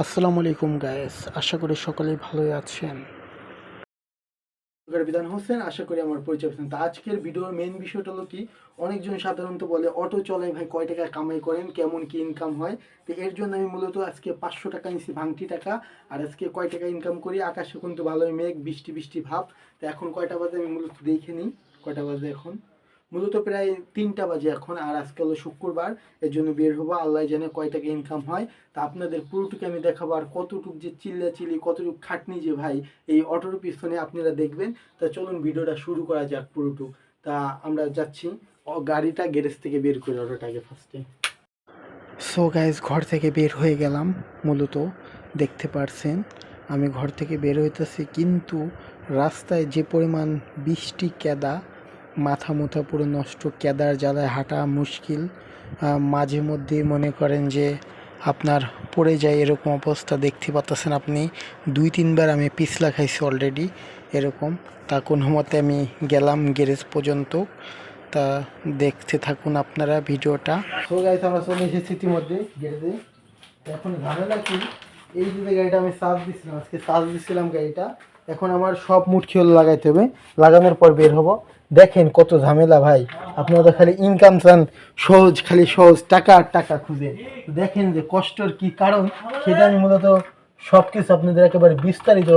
আসসালামু আলাইকুম গায়েস আশা করি সকলেই ভালোই আছেন। বিধান হোসেন, আশা করি আমার পরিচয় পেয়েছেন তা আজকের ভিডিওর মেন বিষয়টা হলো কি, অনেকজন সাধারণত বলে, অটো চলাই ভাই, কয় টাকা কামাই করেন? কেমন কি ইনকাম হয়? তো এর জন্য আমি মূলত আজকে পাঁচশো টাকা নিছি ভাঙটি টাকা, আর আজকে কয় টাকা ইনকাম করি? আকাশে কিন্তু ভালোই মেঘ, বৃষ্টি বৃষ্টি ভাব। তো এখন কয়টা বাজে আমি মূলত দেখে নিই। কয়টা বাজে এখন? মূলত প্রায় তিনটা বাজে এখন, আর আজকে হলো শুক্রবার এর জন্য বের হব। আল্লাহ জানে কয় টাকা ইনকাম হয়। তা আপনাদের পুরোটুকু আমি দেখাবো, আর কতটুক যে চিল্লা চিল্লি কতটুক খাটনি যে ভাই, এই অটোর পিছনে আপনারা দেখবেন। তা চলুন ভিডিওটা শুরু করা যাক পুরোটুক। তা আমরা যাচ্ছি গাড়িটা গ্যারেজ থেকে বের করে অটোটাকে ফার্স্টে সো গাইজ ঘর থেকে বের হয়ে গেলাম, মূলত দেখতে পারছেন, আমি ঘর থেকে বের হইতেছি, কিন্তু রাস্তায় যে পরিমাণ বৃষ্টি, কেদা মাথা মুথা পুরো নষ্ট, কেদার জ্বালায় হাঁটা মুশকিল। মাঝে মধ্যে মনে করেন যে আপনার পড়ে যায় এরকম অবস্থা, দেখতে পাচ্ছেন আপনি। দুই, তিনবার আমি পিছলা খাইছি অলরেডি এরকম। তা কোনো মতে আমি গেলাম গ্যারেজ পর্যন্ত। তা দেখতে থাকুন আপনারা ভিডিওটা। গাইস আমরা চলে এসেছি ইতিমধ্যে গ্যারেজে। এখন ঝামেলা কি? এই যে গাড়িটা আমি চার্জ দিছিলাম, আজকে চার্জ দিছিলাম গাড়িটা। এখন আমার সব মুটকি হলো লাগাইতে হবে। লাগানোর পর বের হব। দেখেন কত ঝামেলা ভাই। আপনারা খালি ইনকাম চান, সহজ, খালি সহজ টাকা আর টাকা খুঁজে। দেখেন যে কষ্টর কি কারণ, সেটা আমি মূলত সব কিছু আপনাদের একেবারে বিস্তারিত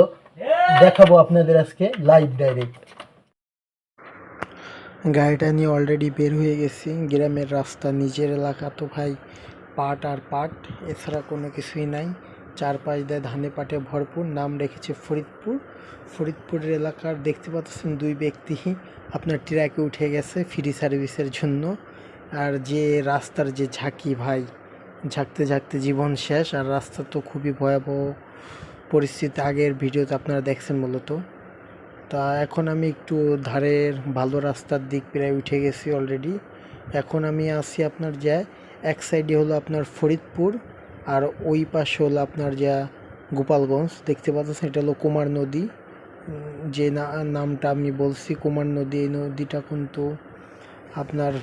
দেখাবো আপনাদের আজকে লাইভ ডাইরেক্ট গাড়িটা নিয়ে অলরেডি বের হয়ে গেছি। গ্রামের রাস্তা, নিজের এলাকা তো ভাই পাট আর পাট এছাড়া কোনো কিছুই নাই। চারপাশ দিয়ে ধানে পাটে ভরপুর। নাম রেখেছে ফরিদপুর। ফরিদপুরের এলাকার দেখতে পাচ্ছেন দুই ব্যক্তি। আপনার ট্রাকে উঠে গেছে ফ্রি সার্ভিসের জন্য। আর যে রাস্তার যে ঝাঁকি ভাই, ঝাঁকতে ঝাঁকতে জীবন শেষ। আর রাস্তা তো খুবই ভয়াবহ পরিস্থিতি। আগের ভিডিওতে আপনারা দেখছেন মূলত। তা এখন আমি একটু ধারের ভালো রাস্তার দিক প্রায় উঠে গেছি অলরেডি। এখন আমি আসি আপনার যা এক সাইডে হলো আপনার ফরিদপুর। আর ওই পাশে হলো আপনার যা গোপালগঞ্জ, দেখতে পাচ্ছেন এটা হলো কুমার নদী। যে নামটা আমি বলছি, কুমার নদী, এই নদীটা কিন্তু আপনার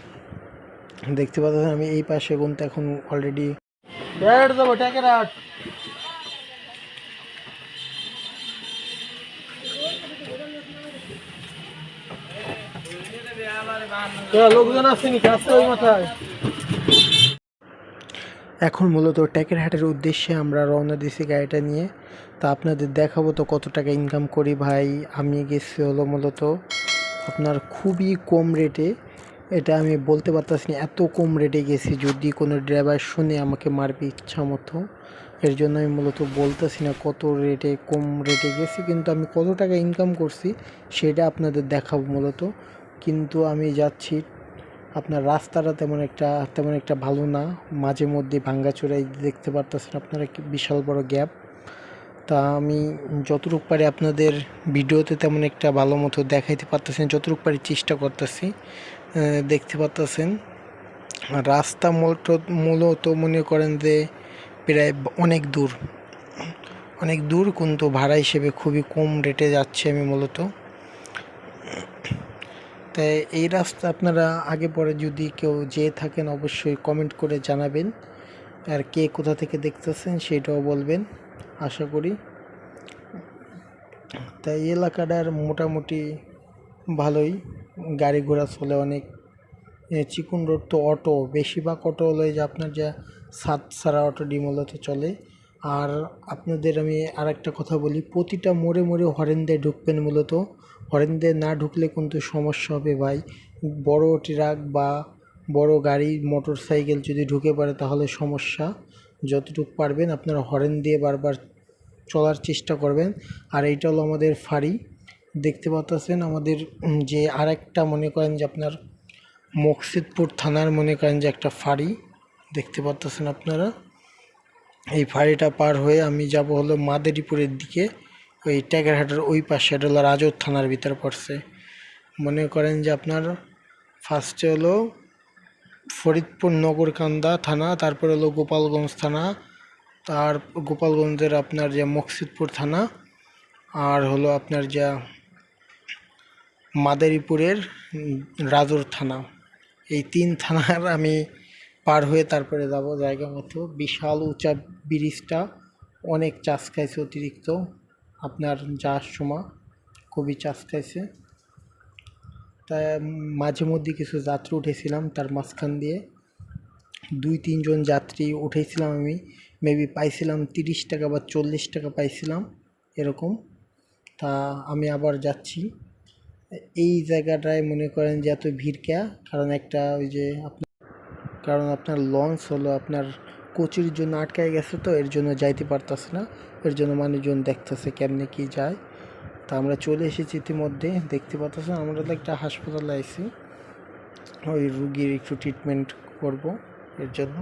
দেখতে পাচ্ছেন, আমি এই পাশে কিন্তু এখন অলরেডি লোকজন আসেনি আসছে ওই মাথায়। এখন মূলত ট্যাকের হাটের উদ্দেশ্যে আমরা রওনা দিছি গাড়িটা নিয়ে। তা আপনাদের দেখাবো তো কত টাকা ইনকাম করি ভাই। আমি গেছি হলো মূলত আপনার খুবই কম রেটে এটা আমি বলতে পারতাছি না, এত কম রেটে গেছি যদি কোনো ড্রাইভার শুনে আমাকে মারবে ইচ্ছা মতো। এর জন্য আমি মূলত বলতেছি না কত রেটে কম রেটে গেছি, কিন্তু আমি কত টাকা ইনকাম করছি সেটা আপনাদের দেখাবো মূলত। কিন্তু আমি যাচ্ছি আপনার রাস্তাটা তেমন একটা তেমন একটা ভালো না। মাঝে মধ্যে ভাঙ্গাচোরাই দেখতে পারতেছেন, আপনারা বিশাল বড় গ্যাপ। তা আমি যতটুকু পারি আপনাদের ভিডিওতে তেমন একটা ভালো মতো দেখাইতে পারতেছেন যতটুকু পারি চেষ্টা করতেছি দেখতে পারতেছেন। রাস্তা মূলত মূলত মনে করেন যে প্রায় অনেক দূর। অনেক দূর, কিন্তু ভাড়া হিসেবে খুবই কম রেটে যাচ্ছে আমি মূলত। তাই এই রাস্তা আপনারা আগে পরে যদি কেউ যেয়ে থাকেন, অবশ্যই কমেন্ট করে জানাবেন। আর কে কোথা থেকে দেখতেছেন সেটাও বলবেন, আশা করি। তাই এলাকাটার মোটামুটি ভালোই। গাড়ি ঘোড়া চলে অনেক। চিকুন রোড তো অটো, বেশিরভাগ অটো হলো যে আপনার যা সাত সারা অটো ডিমূলত চলে। আর আপনাদের আমি আর একটা কথা বলি, প্রতিটা মোড়ে মোড়ে হরেন দিয়ে ঢুকবেন মূলত। হরেন দিয়ে না ঢুকলে কিন্তু সমস্যা হবে ভাই। বড় ট্রাক বা বড় গাড়ি মোটর সাইকেল যদি ঢুকে পড়ে তাহলে সমস্যা। যতটুকু পারবেন আপনারা হরেন দিয়ে বারবার চলার চেষ্টা করবেন। আর এইটা হলো আমাদের ফাঁড়ি। দেখতে পাচ্ছেন আমাদের যে আরেকটা মনে করেন যে আপনার মকসিদপুর থানার মনে করেন যে একটা ফাঁড়ি। দেখতে পাচ্ছেন আপনারা? এই ফাঁড়িটা পার হয়ে আমি যাব হলো মাদারীপুরের দিকে। ওই ট্যাগারহাটের ওই পাশে এটা হলো রাজৌর থানার ভিতরে পড়ছে। মনে করেন যে আপনার ফার্স্টে হলো ফরিদপুর নগরকান্দা থানা, তারপর হলো গোপালগঞ্জ থানা, তার গোপালগঞ্জের আপনার যে মকসিদপুর থানা, আর হলো আপনার যা মাদারীপুরের রাজৌর থানা। এই তিন থানার আমি পার হয়ে তারপরে যাব। জায়গা মতো বিশাল উঁচা ব্রিজটা, অনেক চাষ খাইছে অতিরিক্ত। আপনার যাওয়ার সময় খুবই চাষ খাইছে তাই মাঝে মধ্যে কিছু যাত্রী উঠেছিলাম, তার মাঝখান দিয়ে। দুই, তিনজন যাত্রী উঠেছিলাম আমি। মেবি পাইছিলাম তিরিশ টাকা বা চল্লিশ টাকা পাইছিলাম, এরকম। তা আমি আবার যাচ্ছি। এই জায়গাটায় মনে করেন যে এত ভিড় কে কারণ একটা ওই যে আপনার কারণ আপনার লঞ্চ হলো, আপনার কোচির জন্য আটকায় গেছে তো, এর জন্য যাইতে পারতেছে না। এর জন্য মানুষজন দেখতেছে কেমনে কি যায়। তা আমরা চলে এসেছি ইতিমধ্যে, দেখতে পাচ্ছেন আমরা তো একটা হাসপাতালে আইছি। ওই রুগীর একটু ট্রিটমেন্ট করব এর জন্য।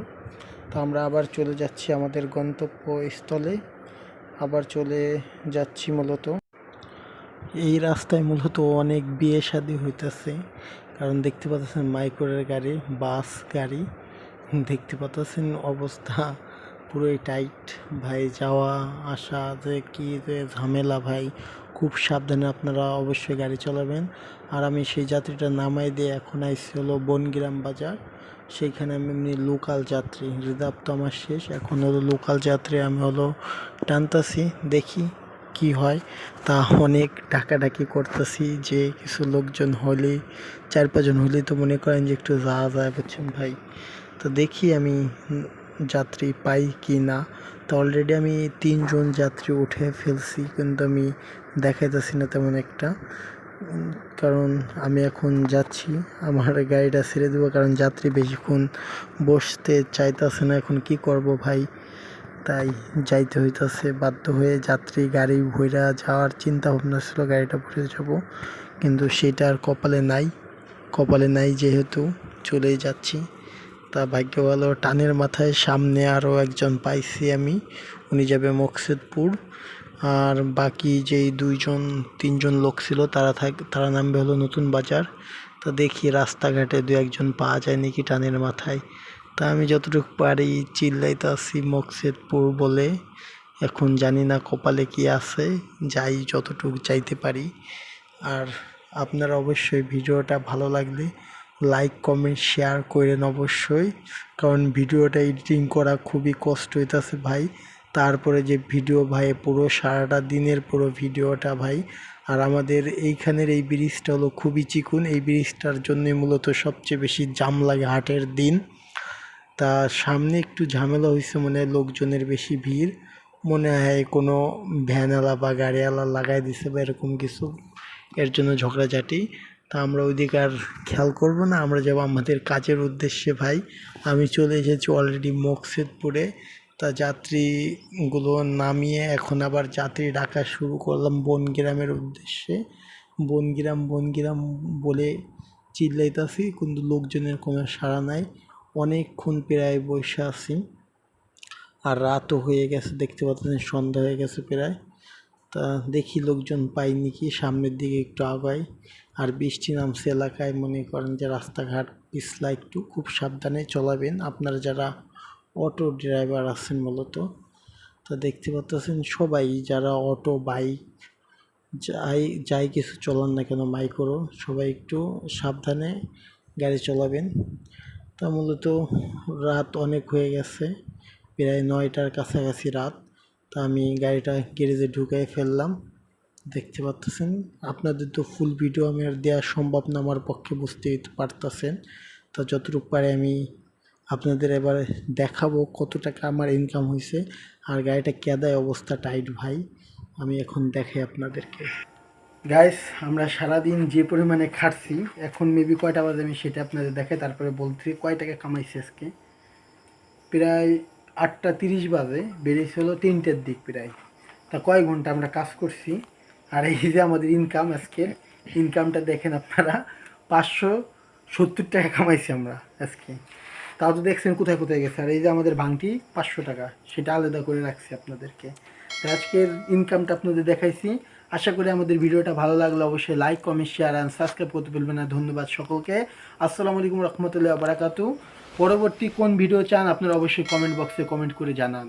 তো আমরা আবার চলে যাচ্ছি আমাদের গন্তব্যস্থলে। আবার চলে যাচ্ছি মূলত। এই রাস্তায় মূলত অনেক বিয়ে শাদি হইতেছে। কারণ দেখতে পাচ্ছেন মাইক্রোর গাড়ি, বাস, গাড়ি। দেখতে পাচ্ছেন অবস্থা পুরোই টাইট ভাই, যাওয়া, আসা, যে কি যে ঝামেলা ভাই, খুব সাবধানে আপনারা অবশ্যই গাড়ি চালাবেন। আর আমি সেই যাত্রীটা নামাই দিয়ে এখন আইসি হলো বনগ্রাম বাজার। সেইখানে আমি এমনি লোকাল যাত্রী, রিজার্ভ তো আমার শেষ। এখন হলো লোকাল যাত্রী, আমি হলো টানতাছি, দেখি কি হয়। তা অনেক ডাকাডাকি করতেছি যে কিছু লোকজন হলে চার পাঁচজন হলে তো মনে করেন যে একটু যাওয়া যায়, বুঝছেন ভাই? তো দেখি আমি যাত্রী পাই কি না। তো অলরেডি আমি তিনজন যাত্রী উঠে ফেলছি, কিন্তু আমি দেখাইতেছি না তেমন একটা। কারণ আমি এখন যাচ্ছি, আমার গাড়িটা ছেড়ে দেবো, কারণ যাত্রী বেশিক্ষণ বসতে চাইতেছে না, এখন কি করব ভাই? তাই যাইতে হইতাছে, বাধ্য হয়ে যাত্রী গাড়ি ভইরা যাওয়ার চিন্তা ভাবনা ছিল, গাড়িটা ভরে যাব। কিন্তু সেটা আর কপালে নাই কপালে নাই যেহেতু চলেই যাচ্ছি। তা ভাগ্য ভালো টানের মাথায় সামনে আরও একজন পাইছি আমি, উনি যাবে মকসেদপুর। আর বাকি যেই দুইজন, তিনজন লোক ছিল, তারা থাক, তারা নামবে হলো নতুন বাজার। তা দেখি রাস্তাঘাটে দু একজন পাওয়া যায় নাকি টানের মাথায়। তা আমি যতটুকু পারি চিল্লাইতে আসি মকসেদপুর বলে। এখন জানি না কপালে কি আছে, যাই যতটুকু চাইতে পারি। আর আপনারা অবশ্যই ভিডিওটা ভালো লাগলে লাইক কমেন্ট শেয়ার করেন অবশ্যই। কারণ ভিডিওটা এডিটিং করা খুবই কষ্ট হইতাছে ভাই। তারপরে যে ভিডিও ভাই, পুরো সারাটা দিনের পুরো ভিডিওটা ভাই। আর আমাদের এইখানের এই ব্রিজটা হলো খুবই চিকুন। এই ব্রিজটার জন্যই মূলত সবচেয়ে বেশি জাম লাগে হাটের দিন। তা সামনে একটু ঝামেলা হয়েছে মনে লোকজনের বেশি ভিড়। মনে হয় কোনো ভ্যানওয়ালা বা গাড়িওয়ালা লাগাই দিছে বা এরকম কিছু। এর জন্য ঝগড়াঝাটি। তা আমরা ওইদিকে আর খেয়াল করব না, আমরা যাব আমাদের কাজের উদ্দেশ্যে ভাই। আমি চলে এসেছি অলরেডি মকসেদপুরে। তা যাত্রীগুলো নামিয়ে এখন আবার যাত্রী ডাকা শুরু করলাম বনগ্রামের উদ্দেশ্যে। বনগ্রাম বনগ্রাম বলে চিল্লাইতাছি, কিন্তু লোকজনের কোনো সাড়া নাই। অনেকক্ষণ প্রায় বসে আছি। আর রাতও হয়ে গেছে, দেখতে পাচ্ছেন সন্ধ্যা হয়ে গেছে প্রায়। তা দেখি লোকজন পাইনি কি সামনের দিকে একটু আগাই আর বৃষ্টি নামছে এলাকায়, মনে করেন যে রাস্তাঘাট পিছলা একটু, খুব সাবধানে চলাবেন। আপনারা যারা অটো ড্রাইভার আছেন মূলত, তা দেখতে পাচ্ছেন সবাই যারা অটো, বাইক, যাই যাই কিছু চলান না কেন, মাইক্রো, সবাই একটু সাবধানে গাড়ি চালাবেন। তা মূলত রাত অনেক হয়ে গেছে, প্রায় নয়টার কাছাকাছি রাত। তা আমি গাড়িটা গ্যারেজে ঢুকাই ফেললাম। দেখতে পাচ্ছেন, আপনাদের তো ফুল ভিডিও আমি আর দেওয়া সম্ভব না, আমার পক্ষে বুঝতেই পারতেছেন। তা যতটুকু পারে আমি আপনাদের এবারে দেখাবো কত টাকা আমার ইনকাম হয়েছে। আর গাড়িটা কেদায় অবস্থা টাইট ভাই, আমি এখন দেখাই আপনাদেরকে। গাইস আমরা সারাদিন যে পরিমাণে খাটছি, এখন মেবি কয়টা বাজে আমি সেটা আপনাদের দেখাই, তারপরে বলছি কয় টাকা কামাইছি আজকে। প্রায় আটটা তিরিশ বাজে, বেরিয়েছে হলো তিনটের দিক প্রায়। তা কয় ঘণ্টা আমরা কাজ করছি? আর এই যে আমাদের ইনকাম আজকে ইনকামটা দেখেন আপনারা, পাঁচশো সত্তর টাকা কামাইছি আমরা আজকে। তাও তো দেখছেন কোথায় কোথায় গেছে। আর এই যে আমাদের ভাঙটি, পাঁচশো টাকা, সেটা আলাদা করে রাখছি আপনাদেরকে। তো আজকের ইনকামটা আপনাদের দেখাইছি। আশা করি আমাদের ভিডিওটা ভালো লাগলে। অবশ্যই like comment share and subscribe করতে ভুলবেন না। ধন্যবাদ সকলকে। আসসালামু আলাইকুম রহমতুল্লাহ বারাকাতু পরবর্তী কোন ভিডিও চান আপনারা অবশ্যই কমেন্ট বক্সে কমেন্ট করে জানান।